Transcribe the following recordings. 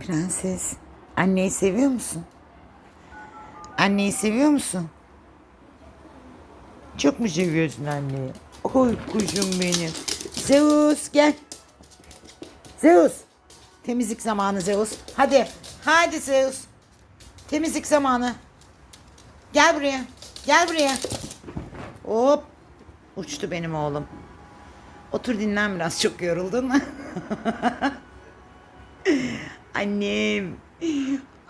Prenses, anneyi seviyor musun? Anneyi seviyor musun? Çok mu seviyorsun anneyi? Oy kuşum benim. Zeus gel. Zeus. Temizlik zamanı Zeus. Hadi. Hadi Zeus. Temizlik zamanı. Gel buraya. Gel buraya. Hop. Uçtu benim oğlum. Otur dinlen biraz. Çok yoruldun. Annem.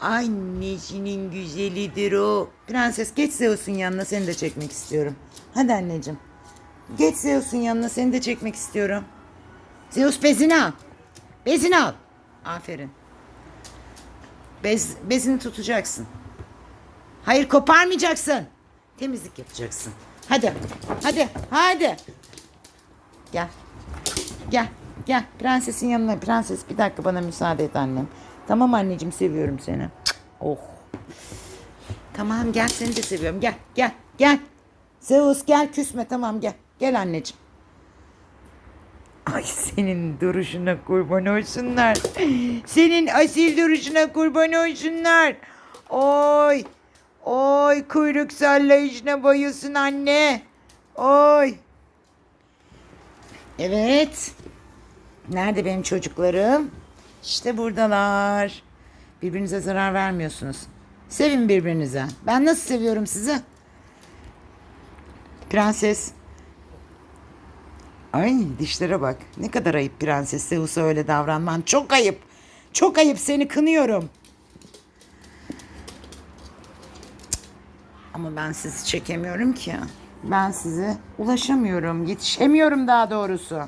Annesinin güzelidir o. Prenses geç Zeus'un yanına seni de çekmek istiyorum. Hadi anneciğim. Geç Zeus'un yanına seni de çekmek istiyorum. Zeus bezini al. Bezini al. Aferin. Bez, bezini tutacaksın. Hayır koparmayacaksın. Temizlik yapacaksın. Hadi. Hadi. Hadi. Gel. Gel. Gel. Prensesin yanına. Prenses bir dakika bana müsaade et annem. Tamam anneciğim seviyorum seni. Oh. Tamam gel seni de seviyorum. Gel. Gel. Gel. Zeus gel küsme tamam gel. Gel anneciğim. Ay senin duruşuna kurban olsunlar. Senin asil duruşuna kurban olsunlar. Oy. Oy kuyruk sallayışına bayılsın anne. Oy. Evet. Nerede benim çocuklarım? İşte buradalar. Birbirinize zarar vermiyorsunuz. Sevin birbirinize. Ben nasıl seviyorum sizi? Prenses. Ay dişlere bak. Ne kadar ayıp prenses Zeus'a öyle davranman. Çok ayıp. Çok ayıp seni kınıyorum. Ama ben sizi çekemiyorum ki. Ben size ulaşamıyorum. Yetişemiyorum daha doğrusu.